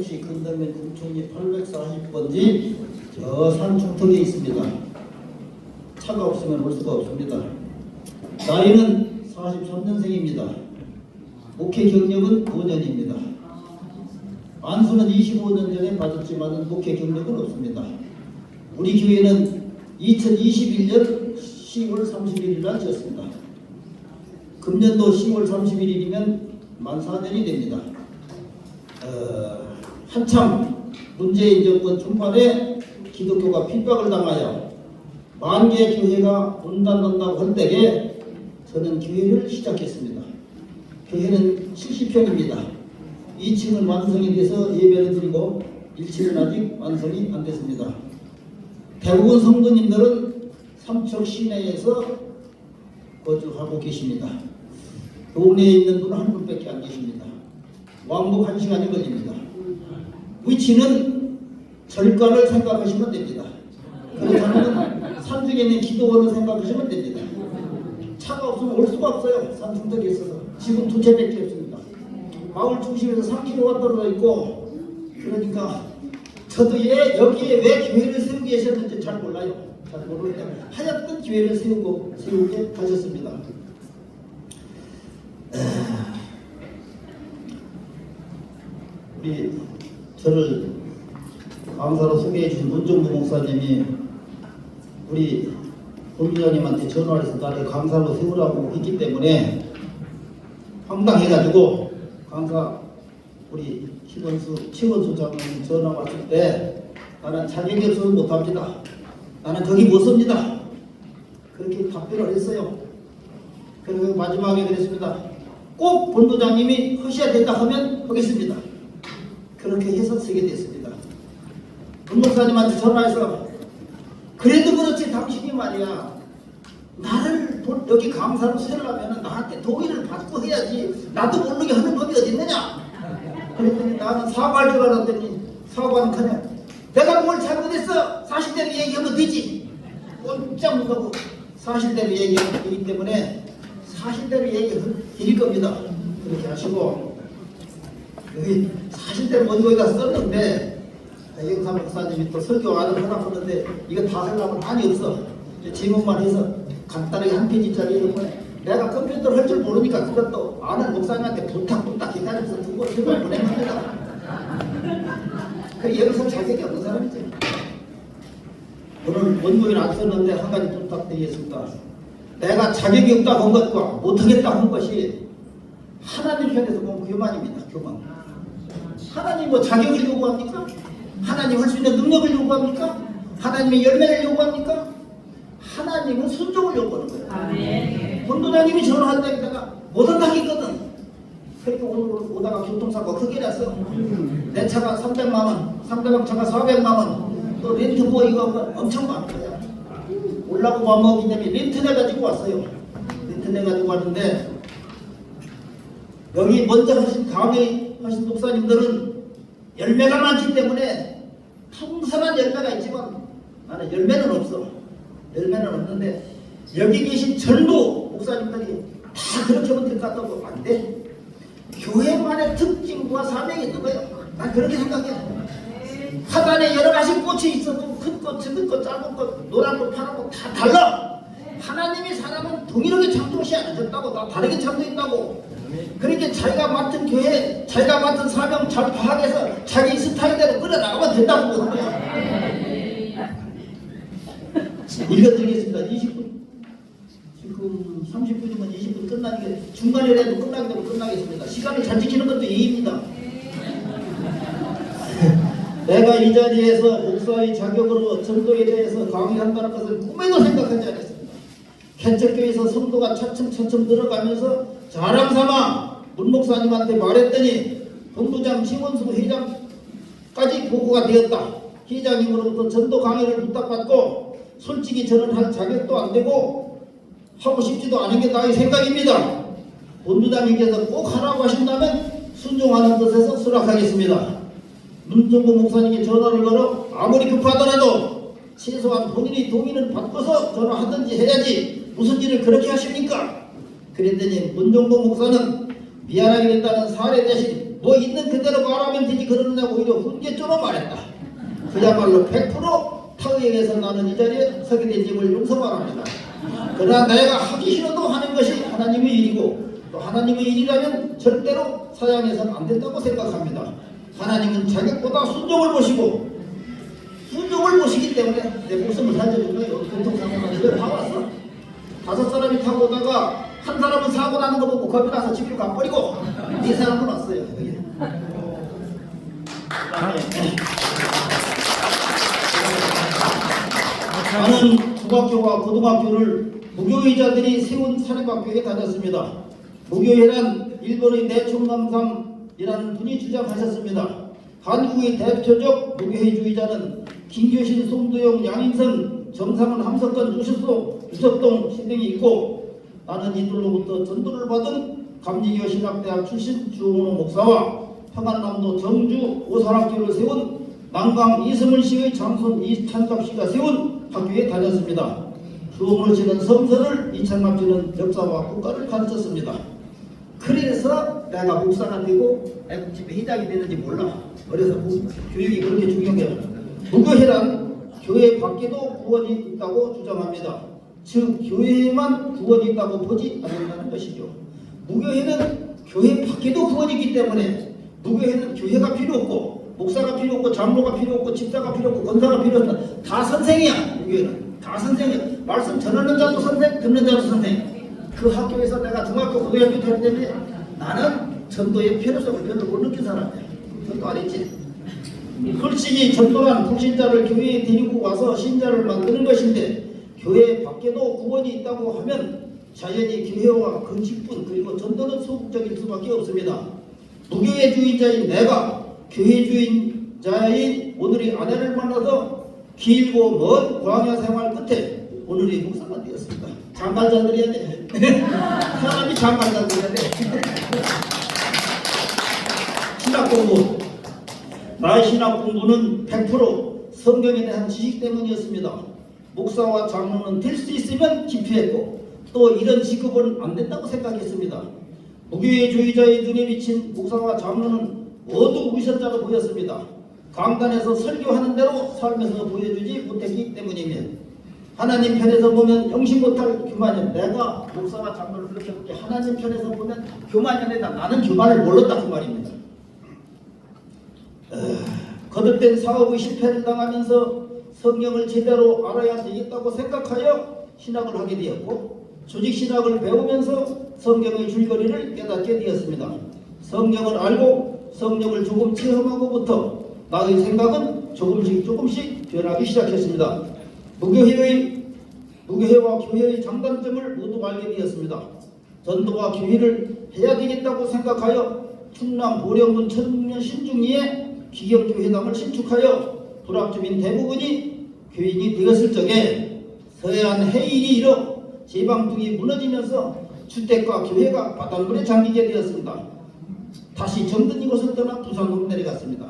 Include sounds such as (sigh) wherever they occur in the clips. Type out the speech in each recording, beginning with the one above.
시 근대면 금총리 840번지 저 산 중턱에 있습니다. 차가 없으면 올 수가 없습니다. 나이는 43년생입니다. 목회 경력은 5년입니다. 안수는 25년 전에 받았지만 목회 경력은 없습니다. 우리 교회는 2021년 10월 31일 날 지었습니다. 금년도 10월 31일이면 만 4년이 됩니다. 어, 한참 문재인 정권 중반에 기독교가 핍박을 당하여 만개 교회가 분단한다고 할 때에 저는 교회를 시작했습니다. 교회는 70평입니다. 2층은 완성이 돼서 예배를 드리고 1층은 아직 완성이 안 됐습니다. 대부분 성도님들은 삼척 시내에서 거주하고 계십니다. 동네에 있는 분은 한 분밖에 안 계십니다. 왕복 한 시간이 걸립니다. 위치는 절간을 생각하시면 됩니다. 그렇다면 산중에 있는 기도원을 생각하시면 됩니다. 차가 없으면 올 수가 없어요. 산중턱에 있어서. 지금 두 채밖에 없습니다. 마을 중심에서 3km 떨어져 있고 그러니까 저도 얘 여기에 왜 교회를 세우게 계셨는지 잘 몰라요. 잘 모르는데 하여튼 교회를 세우고 세우게 하셨습니다. 우리 저를 강사로 소개해 주신 문정부 목사님이 우리 본부장님한테 전화를 해서 나를 강사로 세우라고 했기 때문에 황당해가지고 강사 우리 김원수 최원수 장관님 전화 왔을 때 나는 자격이 없어서 못합니다. 나는 거기 못 섭니다. 그렇게 답변을 했어요. 그리고 마지막에 그랬습니다. 꼭 본부장님이 하셔야 된다 하면 하겠습니다. 그렇게 해서 쓰게 됐습니다. 본목사님한테 전화해서 그래도 그렇지 당신이 말이야. 나를 본- 여기 강사로 세우려면 나한테 동의를 받고 해야지. 나도 모르게 하는 법이 어디 있느냐? 그랬더니 나는 사과할 줄 알았더니 사과는 그냥 내가 뭘 잘못했어? 사실대로 얘기하면 되지. 꼼짝 못하고 사실대로 얘기하면 되기 때문에 사실대로 얘기를 드릴 겁니다. 그렇게 하시고 여기 사실대로 먼저 거기다 썼는데 영삼 목사님이 또 설교 안을 허락하는데 이거 다 하려면 많이 없어. 제목만 해서 간단하게 한 페이지짜리 이런 거에 내가 컴퓨터를 할 줄 모르니까 그것도 아는 목사님한테 부탁 부탁 해가지고 두고 설교 보내합니다. 그 여기서 자격이 없는 사람이지. 오늘 원고를 안 썼는데 한 가지 부탁드리겠습니다. 내가 자격이 없다고 한 것과 못하겠다고 한 것이 하나님 편에서 보면 교만입니다 교만 하나님 뭐 자격을 요구합니까? 하나님 할 수 있는 능력을 요구합니까? 하나님의 열매를 요구합니까? 하나님은 순종을 요구하는 거예요. 아멘. 본도장님이 전화할 때 내가 못 한다고 했거든. 그러니까 오늘 오다가 교통사고 크게 났어. 내 차가 300만 원, 상대방 차가 400만 원, 또 렌트 보이가 엄청 많은 거야. 올라고 밥 먹기 때문에 렌트 내가지고 왔어요. 렌트 내가지고 왔는데 여기 먼저 하신 강의 하신 목사님들은 열매가 많기 때문에 풍성한 열매가 있지만 나는 열매는 없어. 열매는 없는데 여기 계신 전부 목사님들이 다 그렇게 하면 될 것 같다고 안 돼. 교회만의 특징과 사명이 있는 거예요. 난 그렇게 생각해. 화단에 여러 가지 꽃이 있어도 큰 꽃, 작은 꽃, 작은 꽃, 노란 꽃, 파란 꽃 다 달라. 하나님이 사람은 동일하게 창조시 않으셨다고 다 다르게 창조했다고. 그러니까 자기가 맡은 교회, 자기가 맡은 사명 잘 파악해서 자기 스타일대로 끌어나가면 보는 거야. 읽어드리겠습니다. 20분. 지금 30분이면 20분 끝나게 중간이라도 끝나게 되면 끝나겠습니다. 시간을 잘 지키는 것도 예의입니다. 내가 이 자리에서 목사의 자격으로 전도에 대해서 강의한다는 것을 꿈에도 생각하지 않았습니다. 개척교회에서 성도가 차츰 차츰 늘어가면서 자랑삼아 문 목사님한테 말했더니 본부장 지원수 회장까지 보고가 되었다. 회장님으로부터 전도 강의를 부탁받고 솔직히 저는 할 자격도 안 되고 하고 싶지도 않은 게 나의 생각입니다. 본부장님께서 꼭 하라고 하신다면 순종하는 뜻에서 수락하겠습니다. 문정부 목사님께 전화를 걸어 아무리 급하더라도 최소한 본인이 동의를 받고서 전화하든지 해야지 무슨 일을 그렇게 하십니까? 그랬더니 문정부 목사는 미안하게 됐다는 사례 대신 뭐 있는 그대로 말하면 되지 그러느냐고 오히려 훈계조로 말했다. 그야말로 100% 타의에서 나는 이 자리에 서게 된 점을 용서 바랍니다. 그러나 내가 하기 싫어도 하는 것이 하나님의 일이고 또 하나님의 일이라면 절대로 사양해서는 안 된다고 생각합니다. 하나님은 자격보다 순종을 보시고 순종을 보시기 때문에 내 목숨을 살려준 거예요. 교통사고가 집에 다 왔어. 다섯 사람이 타고 오다가 한 사람은 사고 나는 거 보고 겁이 나서 집으로 가버리고 이 사람은 왔어요. 나는 중학교와 고등학교를 무교의자들이 세운 사립학교에 다녔습니다. 무교회란 일본의 내총감상이라는 분이 주장하셨습니다. 한국의 대표적 무교회주의자는 김교신, 송도영, 양인선, 정상은, 함석건, 유셨동, 유석동 신등이 있고 나는 이들로부터 전도를 받은 감리교 신학대학 출신 주홍호 목사와 평안남도 정주 오산학교를 세운 남강 이승훈 씨의 장손 이찬갑 씨가 세운 학교에 다녔습니다. 주홍호 씨는 성서를 이찬갑 씨는 역사와 국가를 가르쳤습니다. 그래서 내가 목사가 되고 애국집회 회장이 되는지 몰라. 무- 교육이 그렇게 중요한 게 무교회란 교회 밖에도 구원이 있다고 주장합니다. 즉 교회에만 구원이 있다고 보지 않는다는 것이죠. 무교회는 교회 밖에도 구원이 있기 때문에 무교회는 교회가 필요 없고 목사가 필요 없고 장로가 필요 없고 집사가 필요 없고 권사가 필요 없다. 다 선생이야. 무교회는 다 선생이야. 말씀 전하는 자도 선생, 듣는 자도 선생. 그 학교에서 내가 중학교 고등학교 다닐 때문에 나는 전도의 필요성을 별로 못 느낀 사람이야. 전도 안 했지. 솔직히 전도란 불신자를 교회에 데리고 와서 신자를 만드는 것인데 교회 밖에도 구원이 있다고 하면 자연히 그 직분 그리고 전도는 소극적일 수밖에 없습니다. 무교회주의자인 내가 교회주의자인 오늘의 아내를 만나서 길고 먼 광야 생활 끝에 오늘의 목사가 되었습니다. 드려야 돼. (laughs) 사람이 드려야 돼. (laughs) 신학 공부. 나의 신학 공부는 100% 성경에 대한 지식 때문이었습니다. 목사와 장로는 될 수 있으면 기피했고 또 이런 직업은 안 된다고 생각했습니다. 무교회주의자의 눈에 비친 목사와 장로는 위선자로 보였습니다. 강단에서 설교하는 대로 삶에서 보여주지 못했기 때문이며 하나님 편에서 보면 영시 못할 교만년 내가 목사와 장로를 그렇게 볼게 하나님 편에서 보면 교만년이다 나는 교만을 몰랐다 그 말입니다. 거듭된 사업의 실패를 당하면서 성경을 제대로 알아야 되겠다고 생각하여 신학을 하게 되었고 조직 신학을 배우면서 성경의 줄거리를 깨닫게 되었습니다. 성경을 알고 성경을 조금 체험하고부터 나의 생각은 조금씩 조금씩 변하기 시작했습니다. 무교회의 무교회와 교회의 장단점을 모두 알게 되었습니다. 전도와 교회를 해야 되겠다고 생각하여 충남 보령군 천년 신중리에 기경교 회당을 신축하여 불합주민 대부분이 교인이 되었을 적에 서해안 해일이 일어 제방둥이 무너지면서 주택과 교회가 바닷물에 잠기게 되었습니다. 다시 정든 이곳을 떠나 부산으로 내려갔습니다.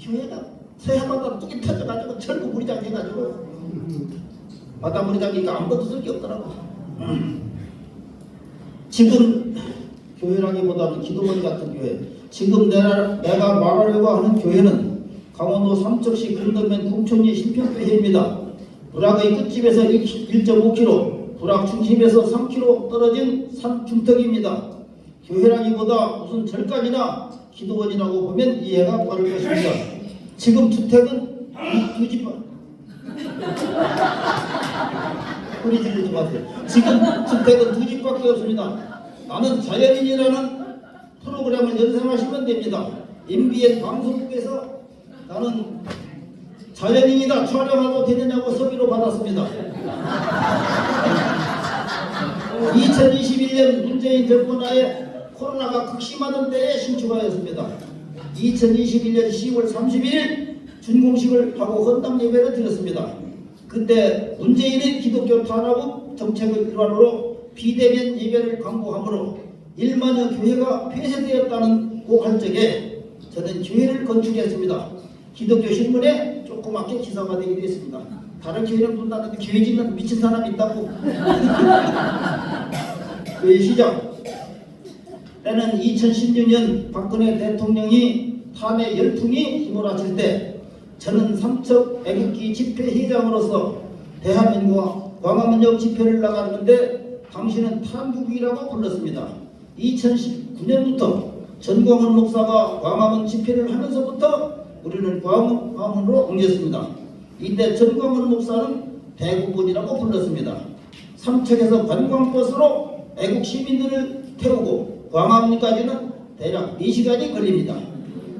교회가 서해안바다 뚝이 터져가지고 철구 물이 잠겨가지고 바닷물이 잠기니까 아무것도 쓸 게 없더라고. 지금 교회라기보다는 기도원 같은 교회. 지금 내가, 내가 말하려고 하는 교회는 강원도 삼척시 금도면 궁천리 신평교회입니다. 불악의 끝집에서 1.5km, 불악 중심에서 3km 떨어진 산 중턱입니다. 교회라기보다 무슨 절간이나 기도원이라고 보면 이해가 빠를 것입니다. 지금 주택은 두 집, 소리 지르지 마세요. 지금 주택은 두 집밖에 없습니다. 나는 자연인이라는 프로그램을 연상하시면 됩니다. MBN 방송국에서 나는 자연인이다 촬영하고 되느냐고 서비로 받았습니다. (laughs) 2021년 문재인 정권 하에 코로나가 극심하던 때에 신축하였습니다. 2021년 10월 31일 준공식을 하고 헌당 예배를 드렸습니다. 그때 문재인의 기독교 탄압 정책의 일환으로 비대면 예배를 강구하므로 1만여 교회가 폐쇄되었다는 고할 적에 저는 교회를 건축했습니다. 기독교 신문에 조그맣게 기사가 되기도 했습니다. 다른 교회는 본다는데 교회 짓는 미친 사람이 있다고. (laughs) 교회 시작. 때는 2016년 박근혜 대통령이 탄핵 열풍이 휘몰아칠 때 저는 삼척 애국기 집회회장으로서 대한민국과 광화문역 집회를 나갔는데 당신은 탄국이라고 불렀습니다. 2019년부터 전광훈 목사가 광화문 집회를 하면서부터 우리는 광화문, 광화문으로 옮겼습니다. 이때 전광훈 목사는 대구분이라고 불렀습니다. 삼척에서 관광버스로 애국 시민들을 태우고 광화문까지는 대략 4시간이 걸립니다.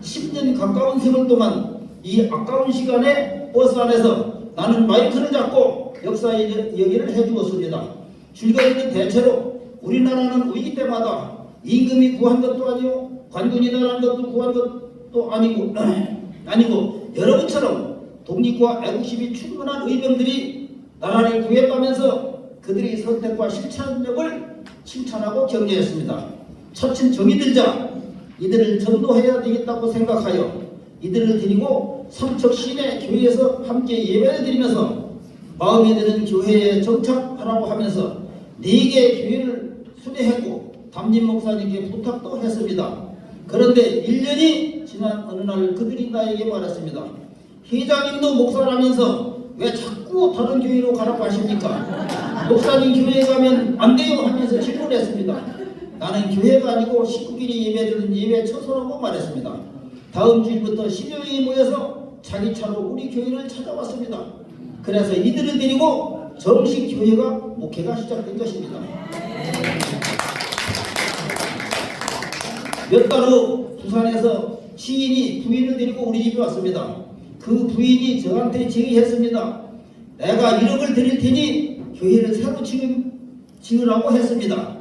10년 가까운 세월 동안 이 아까운 시간에 버스 안에서 나는 마이크를 잡고 역사 얘기를 해주었습니다. 줄거리는 대체로 우리나라는 위기 때마다 임금이 구한 것도 아니고 관군이 나라는 것도 구한 것도 아니고 (clears throat) 아니고 여러분처럼 독립과 애국심이 충분한 의병들이 나라를 구했다면서 그들의 선택과 실천력을 칭찬하고 격려했습니다. 처친 정이 들자 이들을 전도해야 되겠다고 생각하여 이들을 데리고 삼척 시내 교회에서 함께 예배를 드리면서 마음에 드는 교회에 정착하라고 하면서 네 개의 교회를 수대했고 담임 목사님께 부탁도 했습니다. 그런데 1년이 지난 어느 날 그들이 나에게 말했습니다. 회장님도 목사라면서 왜 자꾸 다른 교회로 가라고 하십니까? 목사님 교회에 가면 안 돼요 하면서 질문했습니다. 나는 교회가 아니고 식구끼리 예배드리는 예배 처소라고 말했습니다. 다음 주일부터 10여인이 모여서 자기 차로 우리 교회를 찾아왔습니다. 그래서 이들을 데리고 정식 교회가 목회가 시작된 것입니다. 몇 달 후 부산에서 시인이 부인을 데리고 우리 집에 왔습니다. 그 부인이 저한테 제의했습니다. 내가 1억을 드릴 테니 교회를 새로 지으라고 했습니다.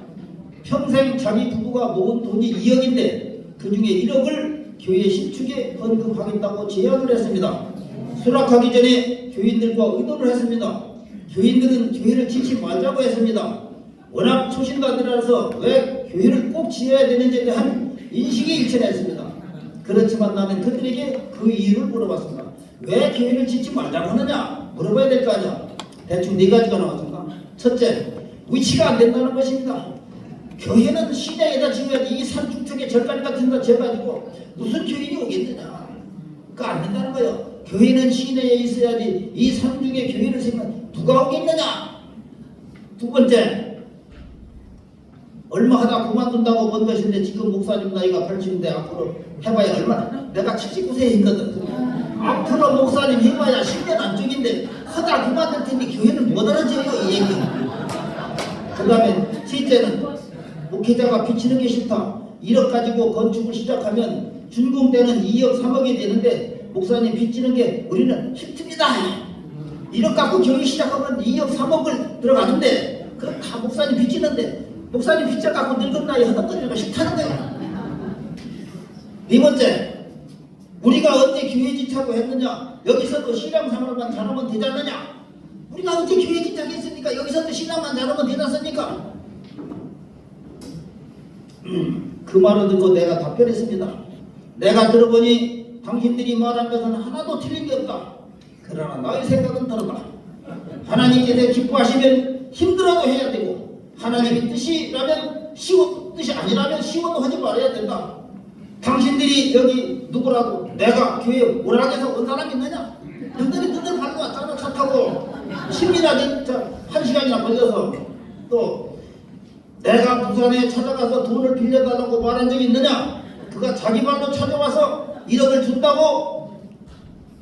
평생 자기 부부가 모은 돈이 2억인데 그 중에 1억을 교회 신축에 헌금하겠다고 제안을 했습니다. 수락하기 전에 교인들과 의논을 했습니다. 교인들은 교회를 짓지 말자고 했습니다. 워낙 초신자들이라서 왜 교회를 꼭 지어야 되는지에 대한 인식이 일치했습니다. 그렇지만 나는 그들에게 그 이유를 물어봤습니다. 왜 교회를 짓지 말자고 하느냐? 물어봐야 될 거 아니야. 대충 네 가지가 나왔습니다. 첫째, 위치가 안 된다는 것입니다. 교회는 시내에다 지어야지 이 산중턱에 절간 같은 거 지어가지고 무슨 교인이 오겠느냐. 그거 안 된다는 거예요. 교회는 시내에 있어야지 이 산중에 교회를 세우면 누가 오겠느냐. 두 번째, 얼마 하다 그만둔다고 본 것인데 지금 목사님 나이가 80인데 앞으로 해봐야 얼마나? 내가 79세이거든. 앞으로 목사님 해봐야 10년 안쪽인데 하다 그만둘 테니 교회는 못 알아줘요 이 얘기. 그 다음에 셋째는 목회자가 비치는 게 싫다. 1억 가지고 건축을 시작하면 준공 때는 2억 3억이 되는데 목사님 빚지는 게 우리는 힘듭니다. 1억 갖고 교회 시작하면 2억 3억을 들어가는데 그럼 다 목사님 빚지는데 목사님 빚져 갖고 늙은 나이 허덕거리는 거 싫다는 거야. 네 번째, 우리가 언제 짓자고 했느냐? 여기서도 신앙생활만 잘하면 되지 않느냐? 우리가 언제 짓자고 했습니까? 여기서도 신앙만 잘하면 되지 않습니까? 음, 그 말을 듣고 내가 답변했습니다. 내가 들어보니 당신들이 말한 것은 하나도 틀린 게 없다. 그러나 나의 생각은 다르다. 하나님께서 기뻐하시면 힘들어도 해야 되고 하나님의 뜻이라면 쉬워 뜻이 아니라면 쉬워도 하지 말아야 된다. 당신들이 여기 누구라도 내가 교회 해서 온 사람 있느냐? 너희들이 너희들 발로 왔잖아 차 타고 심리나게 한 시간이나 걸려서 또 내가 부산에 찾아가서 돈을 빌려달라고 말한 적이 있느냐? 그가 자기 발로 찾아와서 1억을 준다고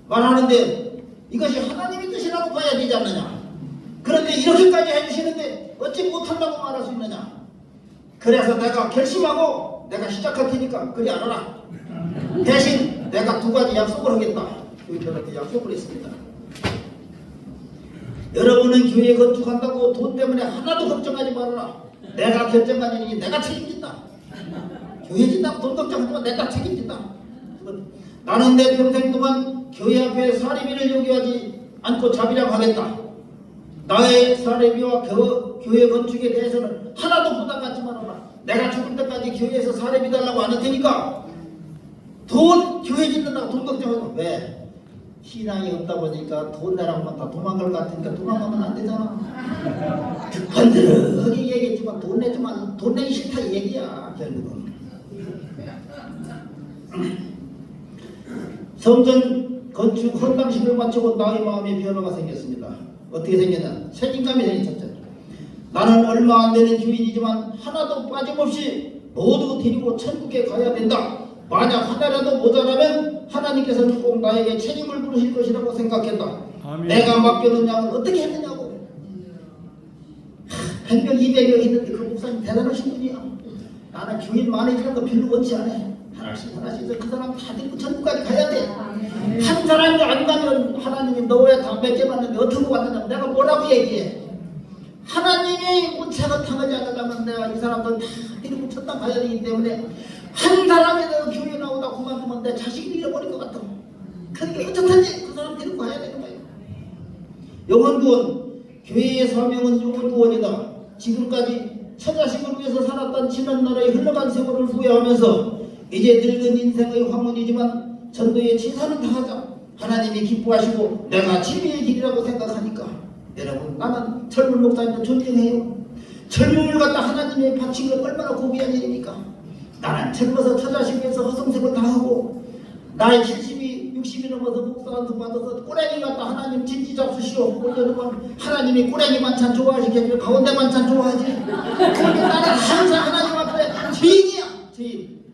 말하는데 이것이 하나님의 뜻이라고 봐야 되지 않느냐? 그런데 이렇게까지 해주시는데 어찌 못한다고 말할 수 있느냐? 그래서 내가 결심하고 내가 시작할 테니까 그리 알아라. 대신 내가 두 가지 약속을 하겠다. 교인들한테 약속을 했습니다. 여러분은 교회 건축한다고 돈 때문에 하나도 걱정하지 말아라. 내가 결정한 일이 내가 책임진다. 교회 짓다고 돈 걱정하지 마. 내가 책임진다. 나는 내 평생 동안 교회 앞에 사례비를 요구하지 않고 자비량하겠다. 나의 사례비와 교, 교회 건축에 대해서는 하나도 부담 갖지 말아라. 내가 죽을 때까지 교회에서 사례비 달라고 안 할 테니까 돈 교회 짓는다고 돈 걱정하고 왜? 신앙이 없다 보니까 돈 내라고 하면 다 도망갈 것 같으니까 도망가면 안 되잖아. 번들하게 얘기했지만 돈 내지만 돈 내기 싫다 이 얘기야 결국은. 성전 건축 헌당식을 마치고 나의 마음에 변화가 생겼습니다. 어떻게 생겼냐? 책임감이 생겼죠. 나는 얼마 안 되는 주인이지만 하나도 빠짐없이 모두 데리고 천국에 가야 된다. 만약 하나라도 모자라면 하나님께서는 꼭 나에게 책임을 물으실 것이라고 생각했다. 아멘. 내가 맡겨놓은 양을 어떻게 했느냐고. 100명, 200명 있는데 그 목사님 대단하신 분이야. 나는 주인 거 별로 원치 않아. 하나씩 하나씩 그 사람 다 데리고 천국까지 가야 돼. 한 사람도 안 가면 하나님이 너 왜 담배 깨봤는데 어떻게 왔느냐 내가 뭐라고 얘기해. 하나님이 운차가 당하지 않으려면 내가 이 사람들 다 데리고 천당 가야 되기 때문에 한 사람이라도 교회 나오다 그만두면 내 자식이 잃어버릴 것 같아. 그러니까 어떻든지 그 사람 데리고 가야 되는 거예요. 영원구원 교회의 사명은 영원구원이다. 지금까지 처자식을 위해서 살았던 지난 나라의 흘러간 세월을 후회하면서 이제 늙은 인생의 황혼이지만 전도의 치사는 다하자. 하나님이 기뻐하시고 내가 진리의 길이라고 생각하니까 여러분 나는 젊은 목사님도 존경해요. 젊음을 갖다 하나님의 건 얼마나 고귀한 일입니까? 나는 젊어서 처자식 위해서 허송세월 다 하고 나이 70이 60이 넘어서 목사 한수 받아서 꼬랭이 갖다 하나님 진지 잡수시오 올려놓으면 하나님이 꼬랭이 반찬 좋아하시겠죠 가운데 반찬 좋아하지 그러니 나는 항상 하나님 앞에 죄인이야 죄인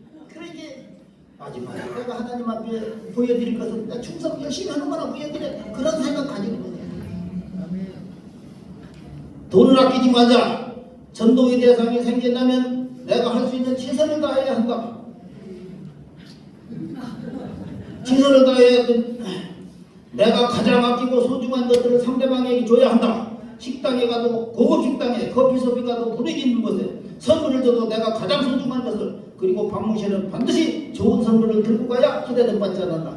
마지막에 내가 하나님 앞에 보여드릴 것은 내 충성 열심히 하는 거나 보여드려 그런 생각 가지는 거예요 돈을 아끼지 마자 전도의 대상이 생긴다면 내가 할 수 있는 최선을 다해야 한다 최선을 다해야 돼. 내가 가장 아끼고 소중한 것들을 상대방에게 줘야 한다. 식당에 가도 고급 식당에 커피숍에 가도 분위기 있는 곳에 선물을 줘도 내가 가장 소중한 것을 그리고 박무실은 반드시 좋은 선물을 들고 가야 기대는 받지 않는다.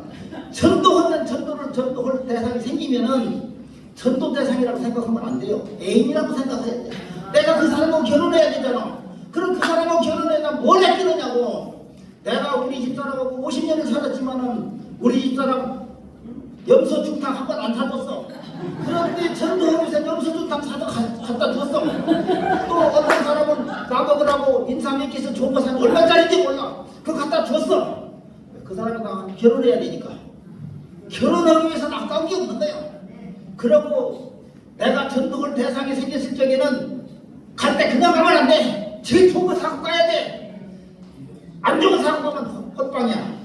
전도하는 전도를 전도할 대상이 생기면은 전도 대상이라고 생각하면 안 돼요. 애인이라고 생각해야 돼. 내가 그 사람하고 결혼해야 되잖아. 그럼 그 사람하고 결혼해 나뭘 했겠느냐고. 내가 우리 집사람하고 50년을 살았지만은 우리 집사람 염소 죽탕 한 번안 사줬어. 그런데 전도하면서 염소 죽탕 사다 가- 갖다 줬어. 또 어떤 사람은 나먹으라고 인삼에께서 좋은 거 사면 얼마짜리인지 몰라. 그거 갖다 줬어. 그 사람이랑 결혼해야 되니까. 결혼하기 위해서는 아까운 게 없는 거예요. 그러고 내가 전도할 대상이 생겼을 적에는 갈 때 그냥 가면 안 돼. 제일 좋은 거 사고 가야 돼. 안 좋은 사고 가면 헛방이야.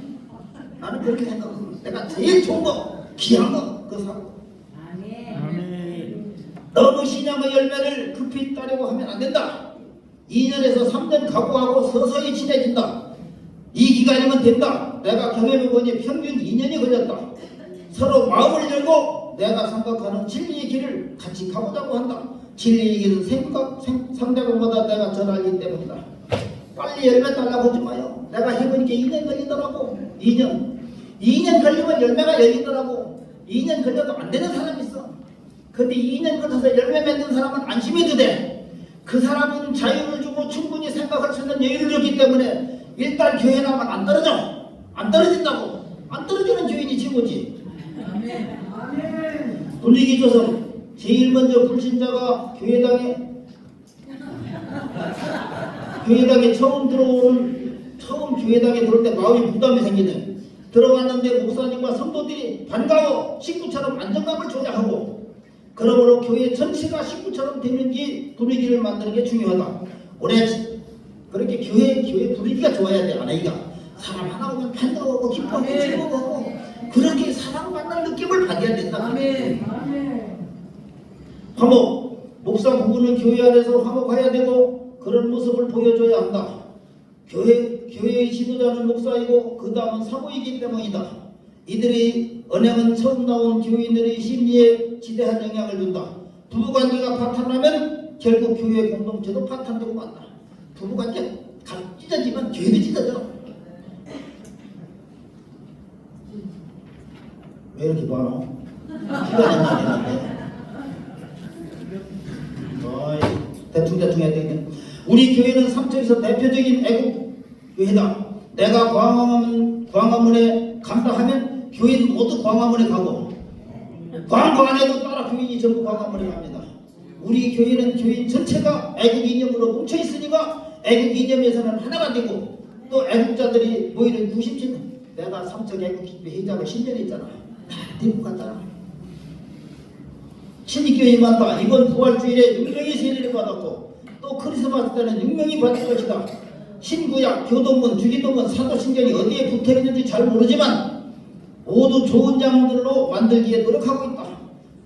나는 그렇게 생각합니다. 내가 제일 좋은 거, 귀한 거, 그거 사고. 아멘. 너무 신앙의 열매를 급히 따려고 하면 안 된다. 2년에서 3년 각오하고 서서히 친해진다. 이 기간이면 된다. 내가 경험해보니 평균 2년이 걸렸다. 서로 마음을 열고 내가 생각하는 진리의 길을 같이 가보자고 한다. 진리의 길은 생각, 생, 상대방보다 내가 잘 알기 때문이다. 빨리 열매 달라고 하지 마요. 내가 해보니까 2년 걸리더라고. 2년. 2년 걸리면 열매가 열리더라고. 2년 걸려도 안 되는 사람이 있어. 근데 2년 걸려서 열매 맺는 사람은 안심해도 돼. 그 사람은 자유를 주고 충분히 생각할 수 있는 여유를 줬기 때문에 일단 교회 나면 안 떨어져. 안 떨어진다고. 안 떨어지는 교인이 최고지. 분위기 조성. 제일 먼저 불신자가 교회당에 교회당에 처음 들어오는 처음 교회당에 들어올 때 마음이 부담이 생기네. 들어갔는데 목사님과 성도들이 반가워 식구처럼 안정감을 줘야 하고 그러므로 교회 전체가 식구처럼 되는지 분위기를 만드는 게 중요하다. 올해 그렇게 교회 교회 분위기가 좋아야 돼 아내가 사람 하나 오면 반가워하고 기뻐하고 즐거워하고 그렇게 사랑받는 느낌을 받아야 된다. 화목 목사 부부는 교회 안에서 화목해야 되고 그런 모습을 보여줘야 한다. 교회 교회의 지도자는 목사이고 그 다음은 사모이기 때문이다. 이들의 언행은 처음 나온 교인들의 심리에 지대한 영향을 준다. 부부관계가 파탄나면 결국 교회 공동체도 파탄되고 만다. 부부관계 가 찢어지면 교회도 찢어져. 왜 이렇게 안 되는데. 어이, 대충 대충 해야 되겠네. 우리 교회는 삼척에서 대표적인 애국 교회다. 내가 광화문 광화문에 간다 하면 교인 모두 광화문에 가고 광고 안에도 따라 교인이 전부 광화문에 갑니다. 우리 교회는 교인 전체가 애국 이념으로 뭉쳐 있으니까 애국 이념에서는 하나가 되고 또 애국자들이 모이는 97 내가 삼척 애국기도 회장을 10년 했잖아. 대국 갔잖아. 신익교회 만다. 이번 부활주일에 6명이 세례를 받았고 또 크리스마스 때는 6명이 받을 것이다. 신구약, 교동문, 주기도문, 사도신경이 어디에 붙어있는지 잘 모르지만 모두 좋은 양들로 만들기에 노력하고 있다.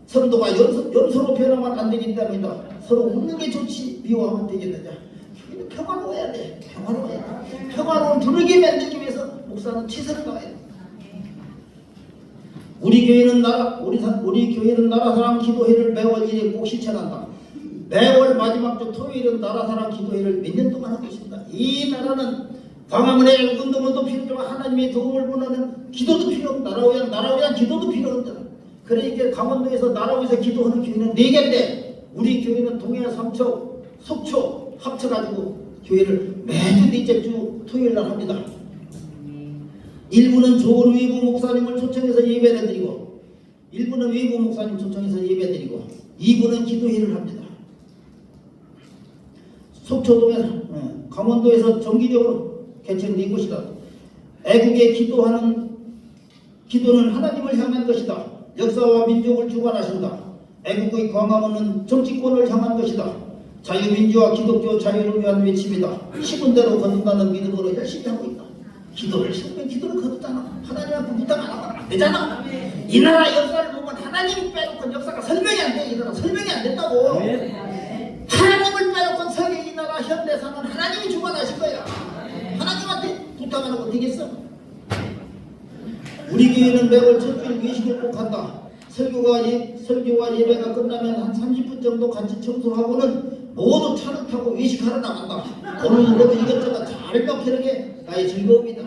성도가 염소, 염소로 변하면 안 때문이다. 서로 웃는 게 좋지 미워하면 되겠느냐. 우리는 평화로워야 돼. 평화로워야 돼. 평화로운 분위기 만들기 위해서 목사는 최선을 다해야 돼. 우리 교회는 나라 우리 사- 우리 교회는 나라 사랑 기도회를 매월 1일 꼭 실천한다. 매월 마지막 주 토요일은 나라 사랑 기도회를 몇 년 동안 하고 있습니다. 이 나라는 광화문에 운동원도 필요하지만 하나님의 도움을 원하는 기도도 필요 없고 나라 위한 나라 위한 기도도 필요 없다. 그러니까 강원도에서 나라 위해서 기도하는 교회는 네 개인데 우리 교회는 동해 삼척 속초 합쳐가지고 교회를 매주 넷째 주 토요일 날 합니다. 일부는 좋은 외부 목사님을 초청해서 예배를 드리고 일부는 외부 목사님 초청해서 예배 드리고 2부는 기도회를 합니다. 속초동에 어, 강원도에서 정기적으로 개최된 곳이다. 애국에 기도하는 기도는 하나님을 향한 것이다. 역사와 민족을 주관하신다. 애국의 광화문은 정치권을 향한 것이다. 자유민주와 기독교 자유를 위한 외침이다. 시군대로 거둔다는 믿음으로 열심히 하고 있다. 기도를 시키면 기도를 거두잖아. 하나님 앞에 부탁 안 하면 안 되잖아. 이 나라 역사를 보면 하나님 빼놓고 역사가 설명이 안 돼. 이 나라 설명이 안 된다고. 하나님을 빼놓고 세계 이 나라 현대사는 하나님이 주관하실 거야. 하나님한테 부탁 안 하고 되겠어? 우리 교회는 매월 첫주일 외식을 꼭 한다. 설교가 예, 설교와 예배가 끝나면 한 30분 정도 같이 청소하고는 모두 차를 타고 외식하러 나간다. 오늘 모두 이것저것 잘 먹히는 게 나의 즐거움이다.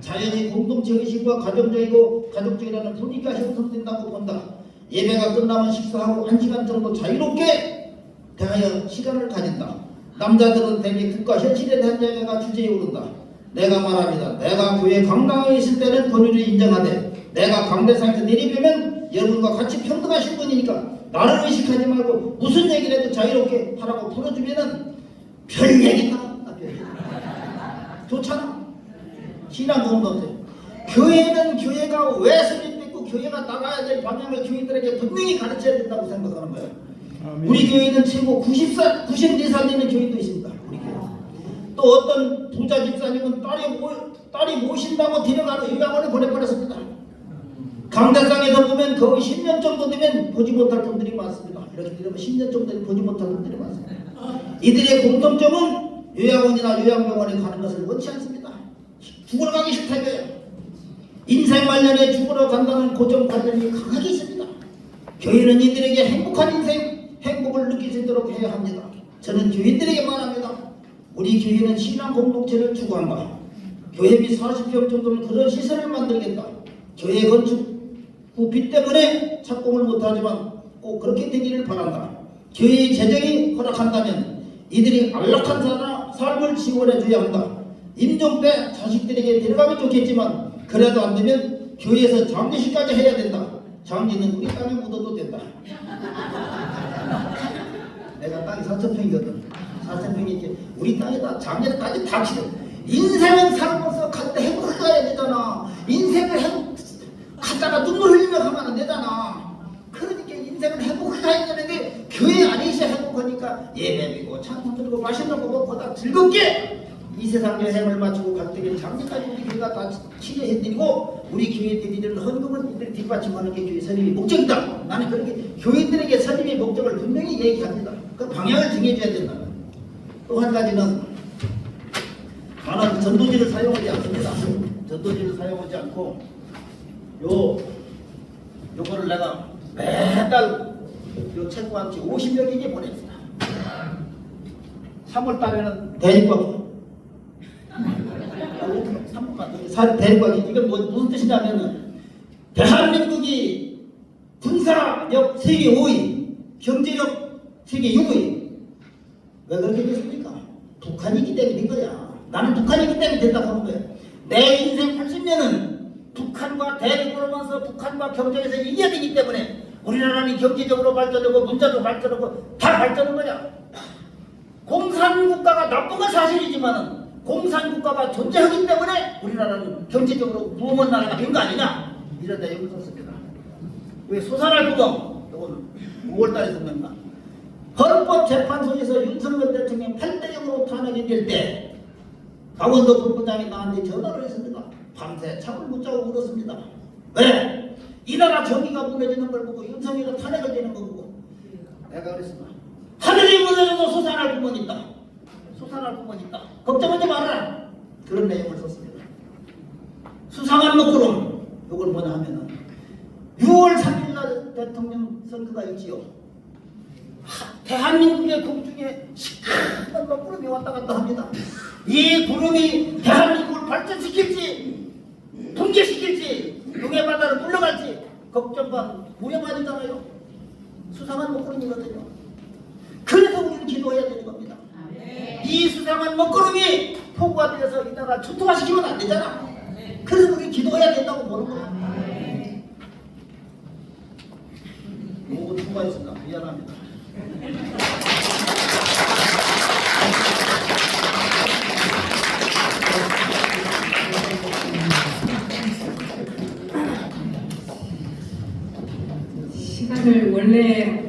자연이 공동체 의식과 가정적이고 가족적이라는 분위기가 형성된다고 본다. 예배가 끝나면 식사하고 한 시간 정도 자유롭게 대하여 시간을 가진다. 남자들은 대개 국가 현실에 대한 이야기가 주제에 오른다. 내가 말합니다. 내가 교회 강당에 있을 때는 권위를 인정하되 내가 강대상에서 내리면 여러분과 같이 평등하신 분이니까 나를 의식하지 말고 무슨 얘기를 해도 자유롭게 하라고 풀어주면은 별 얘기다. (laughs) 좋잖아. 신앙 공동체. 교회는 교회가 왜 설립됐고 교회가 나가야 될 방향을 교인들에게 분명히 가르쳐야 된다고 생각하는 거예요. 우리 교회는 최고 90살, 94살 되는 교인도 있습니다. 우리. 또 어떤 부자 집사님은 딸이, 모, 딸이 모신다고 데려가는 요양원에 보내버렸습니다. 강대상에서 보면 거의 10년 정도 되면 보지 못할 분들이 많습니다. 이렇게 되면 10년 정도 되면 보지 못할 분들이 많습니다. 이들의 공통점은 요양원이나 요양병원에 가는 것을 원치 않습니다. 죽으러 가기 싫다 이거예요. 인생 말년에 죽으러 간다는 고정 관념이 강하게 있습니다. 교회는 이들에게 행복한 인생, 행복을 느낄 수 있도록 해야 합니다. 저는 교인들에게 말합니다. 우리 교회는 신앙 공동체를 추구한다. 교회 비 40평 정도는 그런 시설을 만들겠다. 교회 건축 후비 때문에 착공을 못하지만 꼭 그렇게 되기를 바란다. 교회의 재정이 허락한다면 이들이 안락한 사- 삶을 지원해 줘야 한다. 임종 때 자식들에게 데려가면 좋겠지만 그래도 안 되면 교회에서 장례식까지 해야 된다. 장례는 우리 땅에 묻어도 된다. (laughs) 내가 땅이 4천평이거든. 4천평이 이렇게 우리 땅에다 장례까지 다 치러. 인생은 살면서 갈때 행복해야 되잖아. 인생을 행복 갔다가 눈물 흘리며 가면 안 되잖아. 그러니까 인생은 행복해야 되는데 교회 안에 있어 행복하니까 예배드리고 찬송 드리고 맛있는 거 먹고 다 즐겁게 이 세상 여행을 마치고 갈 때는 장례까지 우리 교회가 다 치료해드리고 우리 교회 드리는 헌금은 이들이 뒷받침하는 게 교회 설립의 목적이다. 나는 그렇게 교인들에게 얘기합니다. 그 방향을 정해줘야 된다. 또 한 가지는 나는 전도지를 사용하지 않습니다. 전도지를 사용하지 않고 요 요거를 내가 매달 요 책과 함께 50여 개에 보냅니다. 3월 달에는 대립과 3월 대립과 이건 뭐, 무슨 뜻이냐면은 대한민국이 군사력 세계 5위, 경제력 세계 6위. 왜 그렇게 됐습니까? 북한이기 때문인 거야. 나는 북한이기 때문에 된다고 하는 거야. 내 인생 80년은 북한과 대립을 하면서 북한과 경쟁에서 이겨야 되기 때문에 우리나라는 경제적으로 발전하고 문자도 발전하고 다 발전한 거야. 공산국가가 나쁜 건 사실이지만은 공산국가가 존재하기 때문에 우리나라는 경제적으로 부흥한 나라가 된 거 아니냐 이런 내용을 썼습니다. 왜 소산할 구멍 이건 5월달에 쓴 겁니다. 헌법재판소에서 윤석열 대통령 8대 0으로 탄핵이 될때 강원도 본부장이 나한테 전화를 했습니다. 밤새 잠을 못 자고 울었습니다. 왜? 이 나라 정의가 무너지는 걸 보고 윤석열이 탄핵을 되는 거 보고 내가 그랬습니다. 하늘이 무너져도 솟아날 구멍이 있다. 솟아날 구멍이 있다. 걱정하지 말아라. 그런 내용을 썼습니다. 수상한 먹구름. 이걸 뭐냐 하면은 6월 3일 날 대통령 선거가 있지요. 하, 대한민국의 공중에 시커먼 먹구름이 왔다 갔다 합니다. 이 구름이 대한민국을 발전시킬지 붕괴시킬지 용의 바다를 물러갈지 걱정과 우려만이잖아요. 수상한 먹구름이거든요. 그래서 우리는 기도해야 되는 겁니다. 이 수상한 먹구름이 포구가 되어서 이 나라 초토화시키면 안 되잖아. 그래서 우리 기도해야 된다고 보는 거야. 요거 통과했습니다. 미안합니다. 시간을 원래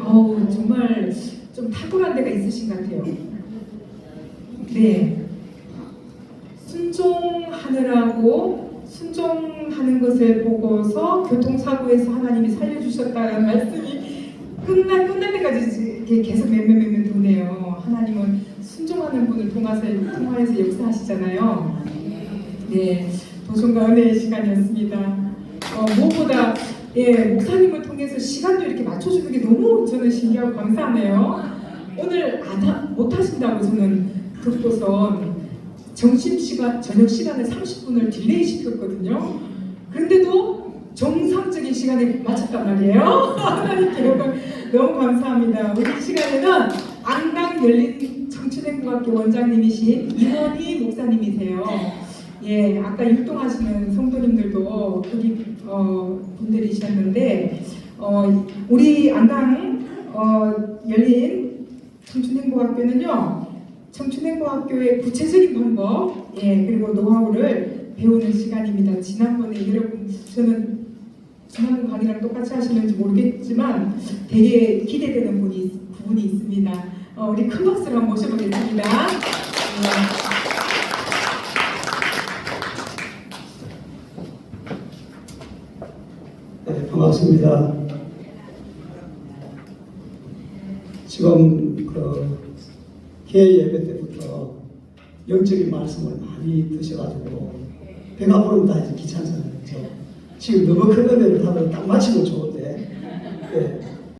어우 정말 좀 탁월한 데가 있으신 것 같아요. 네. 순종하느라고 순종하는 것을 보고서 교통사고에서 하나님이 살려주셨다는 말씀이 끝날 끝날 때까지 이렇게 계속 맴매맴매 도네요. 하나님은 순종하는 분을 통해서 통하여서 역사하시잖아요. 네, 도전과 은혜의 시간이었습니다. 어, 무엇보다 예, 목사님을 통해서 시간도 이렇게 맞춰주는 게 너무 저는 신기하고 감사하네요. 오늘 안 하, 못 하신다고 저는 듣고선 점심 시간, 저녁 시간에 30분을 딜레이 시켰거든요. 그런데도 정상적인 시간에 맞췄단 말이에요. 하나님께 너무, 감사합니다. 우리 이 시간에는 안강 열린 청춘행복학교 원장님이신 이원희 목사님이세요. 예, 아까 율동하시는 성도님들도 거기 어, 분들이셨는데 어, 우리 안강 어, 열린 청춘행복학교는요 청춘행복학교의 구체적인 방법 예 그리고 노하우를 배우는 시간입니다. 지난번에 여러분 저는 지난번 강의랑 똑같이 하시는지 모르겠지만 되게 기대되는 부분이, 부분이 있습니다. 어, 우리 큰 박수로 한번 모셔보겠습니다. 예. 네, 반갑습니다. 지금 그 개회 예배 때부터 영적인 말씀을 많이 드셔가지고 배가 부르면 다 귀찮잖아요. 지금 너무 큰 은혜를 받으면 딱 마치고 좋은데. 네.